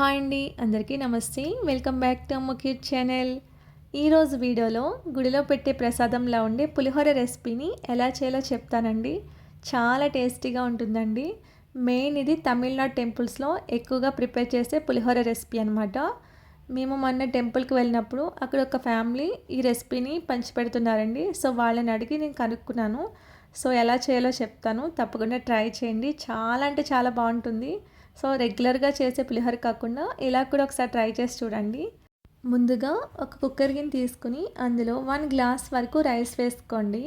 Hi అండి అందరికీ నమస్తే. వెల్కమ్ బ్యాక్ టు ముఖ్యూట్ ఛానల్ ఈరోజు వీడియోలో గుడిలో పెట్టే ప్రసాదంలా ఉండే పులిహోర రెసిపీని ఎలా చేయాలో చెప్తానండి. చాలా టేస్టీగా ఉంటుందండి. మెయిన్ ఇది తమిళనాడు టెంపుల్స్లో ఎక్కువగా ప్రిపేర్ చేసే పులిహోర రెసిపీ అనమాట మేము మొన్న టెంపుల్కి వెళ్ళినప్పుడు అక్కడ ఒక ఫ్యామిలీ ఈ రెసిపీని పంచిపెడుతున్నారండి. సో వాళ్ళని అడిగి నేను కనుక్కున్నాను. సో ఎలా చేయాలో చెప్తాను. తప్పకుండా ట్రై చేయండి. చాలా అంటే చాలా బాగుంటుంది. సో రెగ్యులర్గా చేసే పులిహోర కాకుండా ఇలా కూడా ఒకసారి ట్రై చేసి చూడండి. ముందుగా ఒక కుక్కర్ గిన్నె తీసుకుని అందులో వన్ గ్లాస్ వరకు రైస్ వేసుకోండి.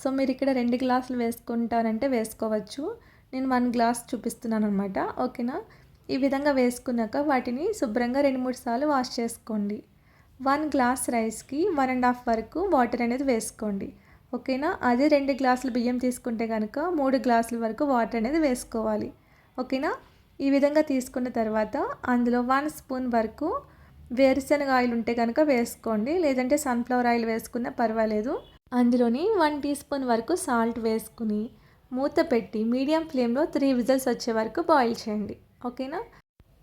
సో మీరు ఇక్కడ రెండు గ్లాసులు వేసుకుంటారంటే వేసుకోవచ్చు. నేను వన్ గ్లాస్ చూపిస్తున్నాను అనమాట ఓకేనా? ఈ విధంగా వేసుకున్నాక వాటిని శుభ్రంగా రెండు మూడు సార్లు వాష్ చేసుకోండి. వన్ గ్లాస్ రైస్కి వన్ అండ్ హాఫ్ వరకు వాటర్ అనేది వేసుకోండి. ఓకేనా? అదే రెండు గ్లాసులు బియ్యం తీసుకుంటే కనుక మూడు గ్లాసుల వరకు వాటర్ అనేది వేసుకోవాలి. ఓకేనా? ఈ విధంగా తీసుకున్న తర్వాత అందులో వన్ స్పూన్ వరకు వేరుశనగ ఆయిల్ ఉంటే కనుక వేసుకోండి. లేదంటే సన్ఫ్లవర్ ఆయిల్ వేసుకున్న పర్వాలేదు. అందులోని వన్ టీ స్పూన్ వరకు సాల్ట్ వేసుకుని మూత పెట్టి మీడియం ఫ్లేమ్లో త్రీ విజిల్స్ వచ్చే వరకు బాయిల్ చేయండి. ఓకేనా?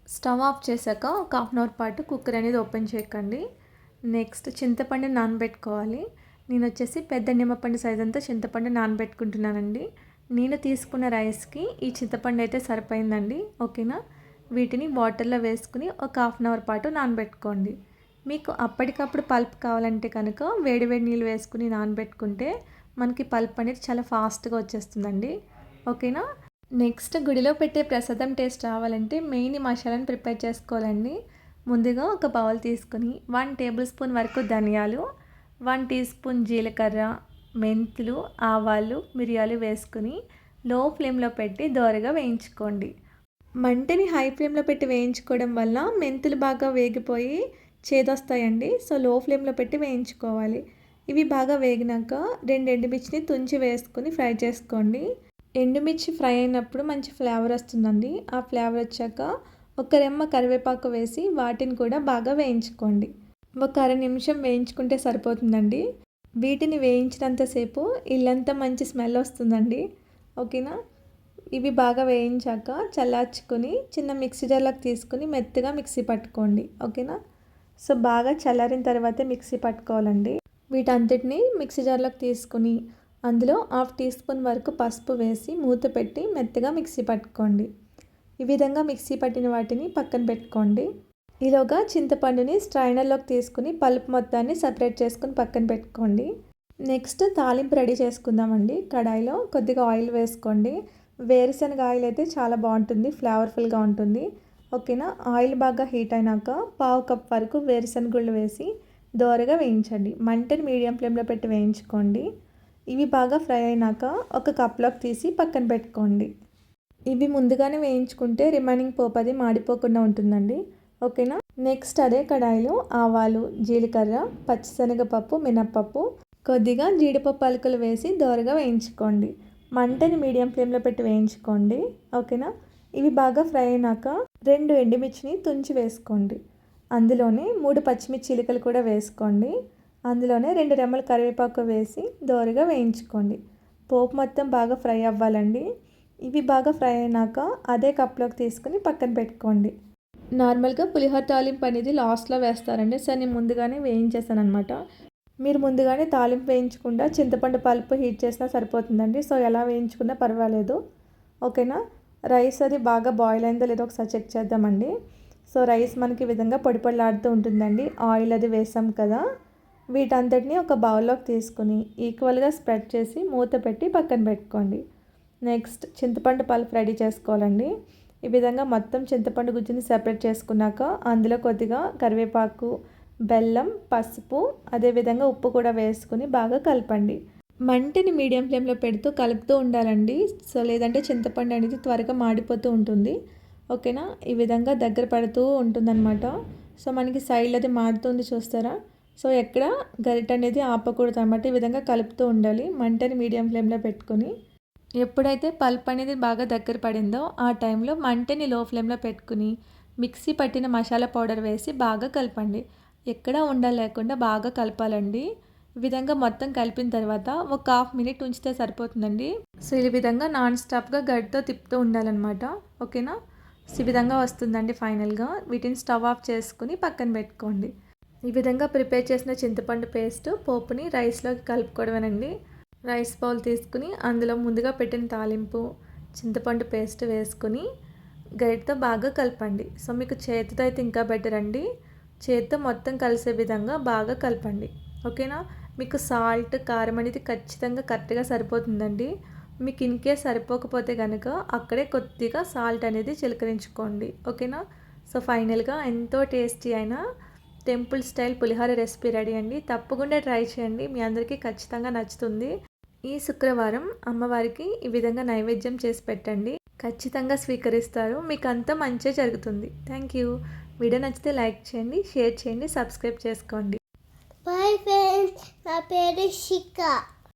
స్టవ్ ఆఫ్ చేశాక ఒక హాఫ్ అన్ అవర్ పాటు కుక్కర్ అనేది ఓపెన్ చేయకండి. నెక్స్ట్ చింతపండు నానబెట్టుకోవాలి. నేను వచ్చేసి పెద్ద నిమ్మపండు సైజ్ అంతా చింతపండు నానబెట్టుకుంటున్నానండి. నేను తీసుకున్న రైస్కి ఈ చింతపండు అయితే సరిపోయిందండి ఓకేనా? వీటిని వాటర్లో వేసుకుని ఒక హాఫ్ అన్ అవర్ పాటు నానబెట్టుకోండి. మీకు అప్పటికప్పుడు పల్ప్ కావాలంటే కనుక వేడివేడి నీళ్ళు వేసుకుని నానబెట్టుకుంటే మనకి పల్ప్ అనేది చాలా ఫాస్ట్గా వచ్చేస్తుందండి ఓకేనా? నెక్స్ట్ గుడిలో పెట్టే ప్రసాదం టేస్ట్ రావాలంటే మెయిన్ మసాలాను ప్రిపేర్ చేసుకోవాలండి. ముందుగా ఒక బౌల్ తీసుకుని వన్ టేబుల్ స్పూన్ వరకు ధనియాలు వన్ టీ స్పూన్ జీలకర్ర మెంతులు ఆవాలు మిరియాలు వేసుకుని లో ఫ్లేమ్లో పెట్టి దోరగా వేయించుకోండి. మంటని హై ఫ్లేమ్లో పెట్టి వేయించుకోవడం వల్ల మెంతులు బాగా వేగిపోయి చేదొస్తాయండి. సో లో ఫ్లేమ్లో పెట్టి వేయించుకోవాలి. ఇవి బాగా వేగినాక రెండు ఎండుమిర్చిని తుంచి వేసుకుని ఫ్రై చేసుకోండి. ఎండుమిర్చి ఫ్రై అయినప్పుడు మంచి ఫ్లేవర్ వస్తుందండి. ఆ ఫ్లేవర్ వచ్చాక ఒక రెమ్మ కరివేపాకు వేసి వాటిని కూడా బాగా వేయించుకోండి. ఒక అర నిమిషం వేయించుకుంటే సరిపోతుందండి. వీటిని వేయించినంతసేపు ఇల్లంతా మంచి స్మెల్ వస్తుందండి. ఓకేనా? ఇవి బాగా వేయించాక చల్లార్చుకొని చిన్న మిక్సీ జార్లోకి తీసుకుని మెత్తగా మిక్సీ పట్టుకోండి. ఓకేనా? సో బాగా చల్లారిన తర్వాతే మిక్సీ పట్టుకోవాలండి. వీటంతటిని మిక్సీ జార్లోకి తీసుకుని అందులో హాఫ్ టీ స్పూన్ వరకు పసుపు వేసి మూత పెట్టి మెత్తగా మిక్సీ పట్టుకోండి. ఈ విధంగా మిక్సీ పట్టిన వాటిని పక్కన పెట్టుకోండి. ఈలోగా చింతపండుని స్ట్రైనర్లోకి తీసుకుని పలుపు మొత్తాన్ని సపరేట్ చేసుకుని పక్కన పెట్టుకోండి. నెక్స్ట్ తాలింపు రెడీ చేసుకుందామండి. కడాయిలో కొద్దిగా ఆయిల్ వేసుకోండి. వేరుశనగ ఆయిల్ అయితే చాలా బాగుంటుంది ఫ్లేవర్ఫుల్గా ఉంటుంది. ఓకేనా? ఆయిల్ బాగా హీట్ అయినాక పావు కప్ వరకు వేరుశనగుళ్ళు వేసి దోరగా వేయించండి. మంటని మీడియం ఫ్లేమ్లో పెట్టి వేయించుకోండి. ఇవి బాగా ఫ్రై అయినాక ఒక కప్లోకి తీసి పక్కన పెట్టుకోండి. ఇవి ముందుగానే వేయించుకుంటే రిమైనింగ్ పోపది మాడిపోకుండా ఉంటుందండి. ఓకేనా? నెక్స్ట్ అదే కడాయిలో ఆవాలు జీలకర్ర పచ్చిశనగపప్పు మినప్పప్పు. కొద్దిగా జీడిపప్పు పలుకులు వేసి దోరగా వేయించుకోండి. మంటని మీడియం ఫ్లేమ్లో పెట్టి వేయించుకోండి. ఓకేనా? ఇవి బాగా ఫ్రై అయినాక రెండు ఎండుమిర్చిని తుంచి వేసుకోండి. అందులోనే మూడు పచ్చిమిర్చి చిలుకలు కూడా వేసుకోండి. అందులోనే రెండు రెమ్మల కరివేపాకు వేసి దోరగా వేయించుకోండి. పోపు మొత్తం బాగా ఫ్రై అవ్వాలండి. ఇవి బాగా ఫ్రై అయినాక అదే కప్లోకి తీసుకుని పక్కన పెట్టుకోండి. నార్మల్గా పులిహోర తాలింపు అనేది లాస్ట్లో వేస్తారండి. సో నేను ముందుగానే వేయించేసాను అనమాట మీరు ముందుగానే తాలింపు వేయించకుండా చింతపండు పలుపు హీట్ చేసినా సరిపోతుందండి. సో ఎలా వేయించుకున్నా పర్వాలేదు. ఓకేనా? రైస్ అది బాగా బాయిల్ అయిందో లేదో ఒకసారి చెక్ చేద్దామండి. సో రైస్ మనకి విధంగా పొడి పొడిలాడుతూ ఉంటుందండి. ఆయిల్ అది వేసాం కదా. వీటంతటిని ఒక బౌల్లోకి తీసుకుని ఈక్వల్గా స్ప్రెడ్ చేసి మూత పెట్టి పక్కన పెట్టుకోండి. నెక్స్ట్ చింతపండు పలుపు రెడీ చేసుకోవాలండి. ఈ విధంగా మొత్తం చింతపండు గుజ్జుని సెపరేట్ చేసుకున్నాక అందులో కొద్దిగా కరివేపాకు బెల్లం పసుపు అదేవిధంగా ఉప్పు కూడా వేసుకుని బాగా కలపండి. మంటని మీడియం ఫ్లేమ్లో పెడుతూ కలుపుతూ ఉండాలండి. సో లేదంటే చింతపండు అనేది త్వరగా మాడిపోతూ ఉంటుంది. ఓకేనా? ఈ విధంగా దగ్గర పడుతూ ఉంటుందన్నమాట. సో మనకి సైడ్లో అది మాడుతుంది చూస్తారా? సో ఎక్కడ గరిట అనేది ఆపకూడదు అనమాట ఈ విధంగా కలుపుతూ ఉండాలి. మంటని మీడియం ఫ్లేమ్లో పెట్టుకొని ఎప్పుడైతే పల్ప్ అనేది బాగా దగ్గర పడిందో ఆ టైంలో మంటని లో ఫ్లేమ్లో పెట్టుకుని మిక్సీ పట్టిన మసాలా పౌడర్ వేసి బాగా కలపండి. ఎక్కడా ఉండలేకుండా బాగా కలపాలండి. ఈ విధంగా మొత్తం కలిపిన తర్వాత ఒక హాఫ్ మినిట్ ఉంచితే సరిపోతుందండి. సో ఈ విధంగా నాన్ స్టాప్గా గడ్డతో తిప్పుతూ ఉండాలన్నమాట. ఓకేనా? ఈ విధంగా వస్తుందండి ఫైనల్గా. వీటిని స్టవ్ ఆఫ్ చేసుకుని పక్కన పెట్టుకోండి. ఈ విధంగా ప్రిపేర్ చేసిన చింతపండు పేస్ట్ పోపుని రైస్లోకి కలుపుకోవడమేనండి. రైస్ బౌల్ తీసుకుని అందులో ముందుగా పెట్టిన తాలింపు చింతపండు పేస్ట్ వేసుకుని గరిటతో బాగా కలపండి. సో మీకు చేతితో అయితే ఇంకా బెటర్ అండి. చేతితో మొత్తం కలిసే విధంగా బాగా కలపండి. ఓకేనా? మీకు సాల్ట్ కారం అనేది ఖచ్చితంగా కరెక్ట్గా సరిపోతుందండి. మీకు ఇన్కే సరిపోకపోతే కనుక అక్కడే కొద్దిగా సాల్ట్ అనేది చిలకరించుకోండి. ఓకేనా? సో ఫైనల్గా ఎంతో టేస్టీ అయిన temple style pulihora recipe ready అండి. తప్పకుండా ట్రై చేయండి. మీ అందరికీ ఖచ్చితంగా నచ్చుతుంది. ఈ శుక్రవారం అమ్మవారికి ఈ విధంగా నైవేద్యం చేసి పెట్టండి. ఖచ్చితంగా స్వీకరిస్తారు. మీకు అంతా మంచి జరుగుతుంది. థ్యాంక్ యూ వీడియో నచ్చితే లైక్ చేయండి షేర్ చేయండి సబ్స్క్రైబ్ చేసుకోండి. బాయ్ ఫ్రెండ్స్ నా పేరు శిఖ.